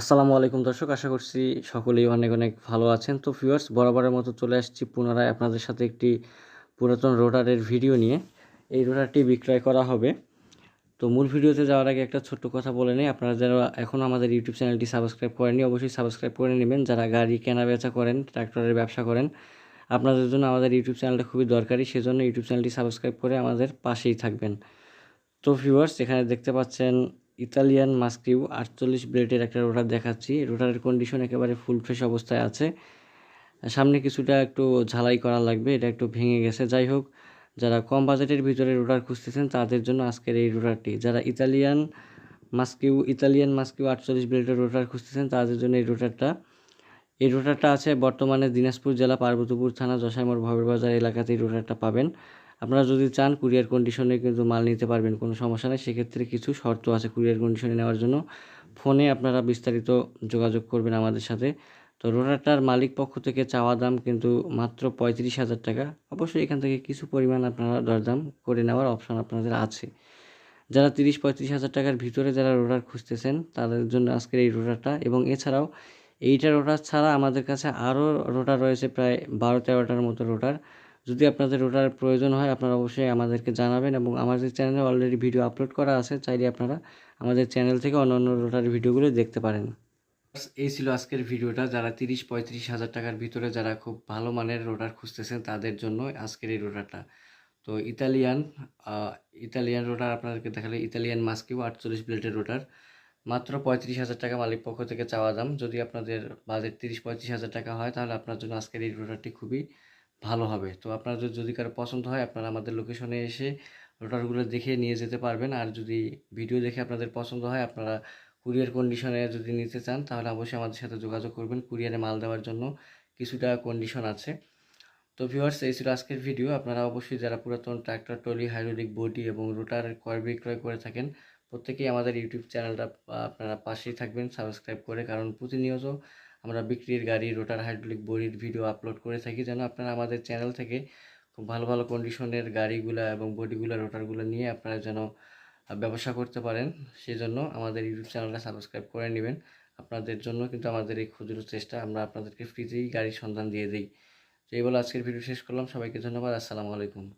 আসসালামু আলাইকুম দর্শক, আশা করছি সকলেই অনেক অনেক ভালো আছেন। তো ভিউয়ার্স বরাবরের মতো চলে আসছি পুনরায় আপনাদের সাথে একটি পুরাতন রোটারের ভিডিও নিয়ে। এই রোটারটি বিক্রয় করা হবে। তো মূল ভিডিওতে যাওয়ার আগে একটা ছোট্ট কথা বলে নিই। আপনারা যারা এখনও আমাদের ইউটিউব চ্যানেলটি সাবস্ক্রাইব করেননি, অবশ্যই সাবস্ক্রাইব করে নেবেন। যারা গাড়ি কেনা বেচা করেন ট্র্যাক্টরের ব্যবসা করেন, আপনাদের জন্য আমাদের ইউটিউব চ্যানেলটা খুবই দরকারি। সেজন্য ইউটিউব চ্যানেলটি সাবস্ক্রাইব করে আমাদের পাশেই থাকবেন। তো ভিউয়ার্স এখানে দেখতে পাচ্ছেন ইতালিয়ান মাস্কিউ আটচল্লিশ ব্লেডের একটা রোটার দেখাচ্ছি। রোটারের কন্ডিশন একেবারে ফুল ফ্রেশ অবস্থায় আছে। সামনে কিছুটা একটু ঝালাই করা লাগবে, এটা একটু ভেঙে গেছে। যাই হোক, যারা কম বাজেটের ভিতরে রোটার খুঁজতেছেন, তাদের জন্য আজকের এই রোটারটি। যারা ইতালিয়ান মাস্কিউ ইতালিয়ান মাস্কিউ আটচল্লিশ ব্লেডের রোটার খুঁজতেছেন, তাদের জন্য এই রোটারটা। এই রোটারটা আছে বর্তমানে দিনাজপুর জেলা পার্বতীপুর থানা, যশাইমোড় ভবের বাজার এলাকাতে এই রোটারটা পাবেন। আপনারা যদি চান কুরিয়ার কন্ডিশনে কিন্তু মাল নিতে পারবেন, কোনো সমস্যা নেই। সেক্ষেত্রে কিছু শর্ত আছে কুরিয়ার কন্ডিশনে নেওয়ার জন্য। ফোনে আপনারা বিস্তারিত যোগাযোগ করবেন আমাদের সাথে। তো রোটারটার মালিক পক্ষ থেকে চাওয়া দাম কিন্তু মাত্র পঁয়ত্রিশ হাজার টাকা। অবশ্যই এখান থেকে কিছু পরিমাণ আপনারা দরদাম করে নেওয়ার অপশন আপনাদের আছে। যারা তিরিশ পঁয়ত্রিশ হাজার টাকার ভিতরে যারা রোটার খুঁজতেছেন, তাদের জন্য আজকের এই রোটারটা। এবং এছাড়াও এইটা রোটার ছাড়া আমাদের কাছে আরও রোটার রয়েছে, প্রায় বারো তেরোটার মতো রোটার। যদি আপনাদের রোটার প্রয়োজন হয়, আপনারা অবশ্যই আমাদেরকে জানাবেন এবং আমাদের চ্যানেলে অলরেডি ভিডিও আপলোড করা আছে, চাইলে আপনারা আমাদের চ্যানেল থেকে অন্যান্য রোটার ভিডিওগুলো দেখতে পারেন। এই ছিল আজকের ভিডিওটা যারা তিরিশ পঁয়ত্রিশ হাজার টাকার ভিতরে যারা খুব ভালো মানের রোটার খুঁজতেছেন, তাদের জন্য আজকের এই রোটারটা তো ইতালিয়ান ইতালিয়ান রোটার আপনাদেরকে দেখালে ইতালিয়ান মাস্কিও আটচল্লিশ ব্লেডের রোটার মাত্র পঁয়ত্রিশ হাজার টাকা মালিক পক্ষ থেকে চাওয়া দাম। যদি আপনাদের বাজেট তিরিশ পঁয়ত্রিশ হাজার টাকা হয়, তাহলে আপনার জন্য আজকের এই রোটারটি খুবই ভালো হবে। তো আপনার যদি কারও পছন্দ হয়, আপনারা আমাদের লোকেশনে এসে রোটারগুলো দেখে নিয়ে যেতে পারবেন। আর যদি ভিডিও দেখে আপনাদের পছন্দ হয়, আপনারা কুরিয়ার কন্ডিশনে যদি নিতে চান, তাহলে অবশ্যই আমাদের সাথে যোগাযোগ করবেন কুরিয়ারে মাল দেওয়ার জন্য। কিছুটা কন্ডিশন আছে। তো ভিউয়ার্স এই ছিল আজকের ভিডিও আপনারা অবশ্যই যারা পুরাতন ট্র্যাক্টর টলি হাইড্রোলিক বডি এবং রোটার ক্রয় বিক্রয় করে থাকেন, প্রত্যেকেই আমাদের ইউটিউব চ্যানেলটা আপনারা পাশেই থাকবেন সাবস্ক্রাইব করে। কারণ প্রতিনিয়ত আমরা বিক্রির গাড়ি, রোটার, হাইড্রোলিক বডির ভিডিও আপলোড করে থাকি। যেন আপনারা আমাদের চ্যানেল থেকে খুব ভালো ভালো কন্ডিশনের গাড়িগুলো এবং বডিগুলো, রোটারগুলো নিয়ে আপনারা যেন ব্যবসা করতে পারেন, সেজন্য আমাদের ইউটিউব চ্যানেলটা সাবস্ক্রাইব করে নেবেন। আপনাদের জন্য কিন্তু আমাদের এই ক্ষুদ্র চেষ্টা, আমরা আপনাদেরকে ফ্রিতেই গাড়ির সন্ধান দিয়ে দিই। তো এই বলে আজকের ভিডিও শেষ করলাম। সবাইকে ধন্যবাদ। আসসালামু আলাইকুম।